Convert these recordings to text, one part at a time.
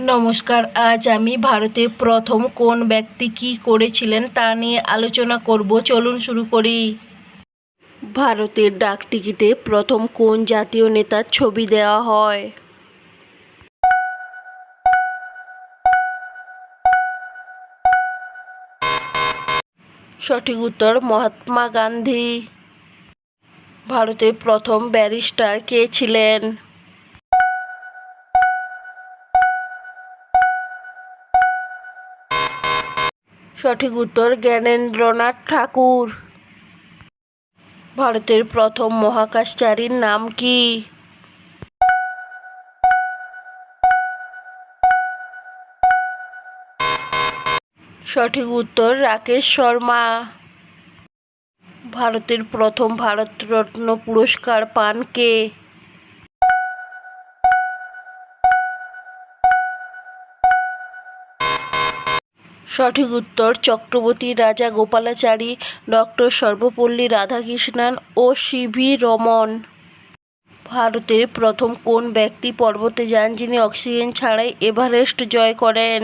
নমস্কার, আজ আমি ভারতে প্রথম কোন ব্যক্তি কী করেছিলেন তা নিয়ে আলোচনা করব। চলুন শুরু করি। ভারতের ডাকটিকিটে প্রথম কোন জাতীয় নেতার ছবি দেওয়া হয়? সঠিক উত্তর, মহাত্মা গান্ধী। ভারতের প্রথম ব্যারিস্টার কে ছিলেন? সঠিক উত্তর জ্ঞানেন্দ্রনাথ ঠাকুর। ভারতের প্রথম মহাকাশচারীর নাম কি? সঠিক উত্তর রাকেশ শর্মা। ভারতের প্রথম ভারতরত্ন পুরস্কার পান কে? সঠিক উত্তর চক্রবর্তী রাজা গোপালাচারী, ডক্টর সর্বপল্লী রাধাকৃষ্ণন ও সিভি রমন। ভারতের প্রথম কোন ব্যক্তি পর্বতে যান যিনি অক্সিজেন ছাড়াই এভারেস্ট জয় করেন?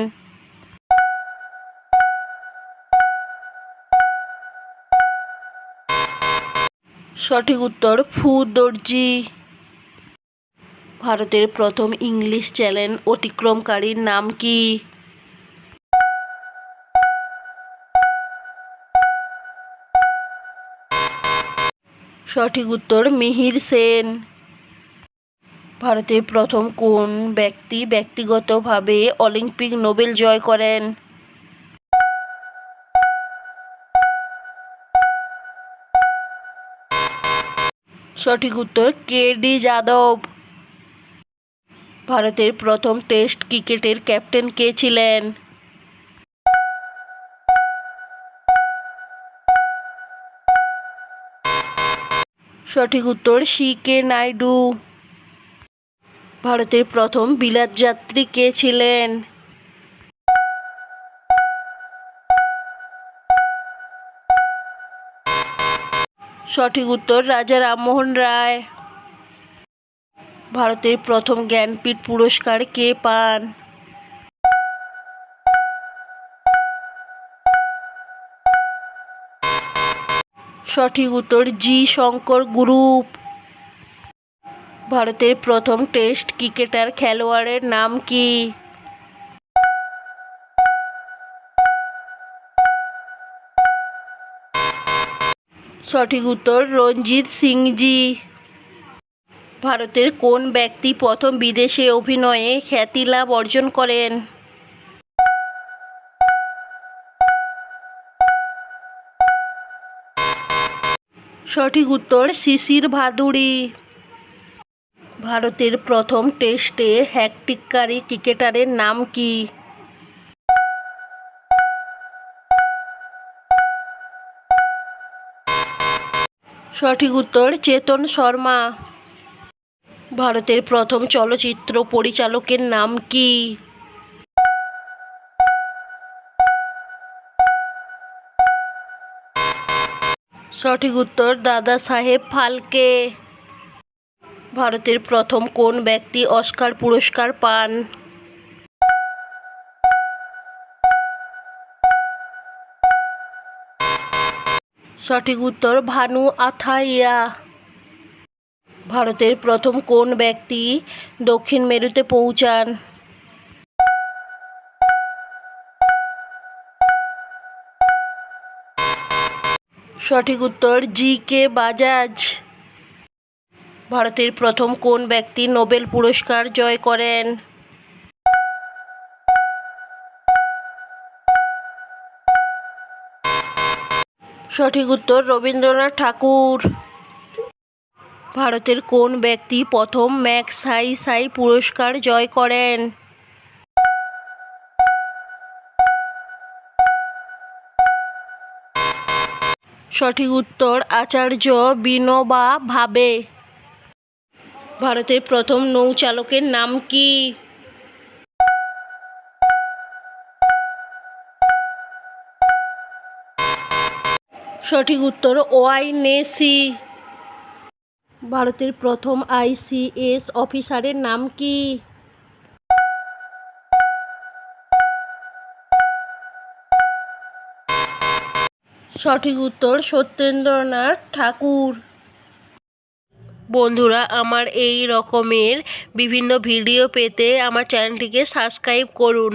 সঠিক উত্তর ফু দর্জি। ভারতের প্রথম ইংলিশ চ্যানেল অতিক্রমকারীর নাম কি? সঠিক উত্তর মিহির সেন। ভারতের প্রথম কোন ব্যক্তি ব্যক্তিগতভাবে অলিম্পিক নোবেল জয় করেন? সঠিক উত্তর কে ডি যাদব। ভারতের প্রথম টেস্ট ক্রিকেটের ক্যাপ্টেন কে ছিলেন? সঠিক উত্তর সি কে নাইডু। ভারতের প্রথম বিলাত যাত্রী কে ছিলেন? সঠিক উত্তর রাজা রামমোহন রায়। ভারতের প্রথম জ্ঞানপীঠ পুরস্কার কে পান? সঠিক উত্তর জি শঙ্কর গ্রুপ। ভারতের প্রথম টেস্ট ক্রিকেটার খেলোয়াড়ের নাম কি? সঠিক উত্তর রঞ্জিত সিংজি। ভারতের কোন ব্যক্তি প্রথম বিদেশে অভিনয়ে খ্যাতি লাভ অর্জন করেন? সঠিক উত্তর শিশির ভাদুড়ি। ভারতের প্রথম টেস্টে হ্যাট্রিককারী ক্রিকেটারের নাম কি? সঠিক উত্তর চেতন শর্মা। ভারতের প্রথম চলচ্চিত্র পরিচালকের নাম কি? সঠিক উত্তর দাদা সাহেব ফালকে। ভারতের প্রথম কোন ব্যক্তি অস্কার পুরস্কার পান? সঠিক উত্তর ভানু আথাইয়া। ভারতের প্রথম কোন ব্যক্তি দক্ষিণ মেরুতে পৌঁছান? সঠিক উত্তর জি কে বাজাজ। ভারতের প্রথম কোন ব্যক্তি নোবেল পুরস্কার জয় করেন? সঠিক উত্তর রবীন্দ্রনাথ ঠাকুর। ভারতের কোন ব্যক্তি প্রথম ম্যাক্স হাই সাই পুরস্কার জয় করেন? সঠিক উত্তর আচার্য বিনোবা ভাবে। ভারতের প্রথম নৌচালকের নাম কি? সঠিক উত্তর ওয়াইনেসি ভারতের প্রথম আইসিএস অফিসারের নাম কি? সঠিক উত্তর সত্যেন্দ্রনাথ ঠাকুর। বন্ধুরা, আমার এই রকমের বিভিন্ন ভিডিও পেতে আমার চ্যানেলটিকে সাবস্ক্রাইব করুন।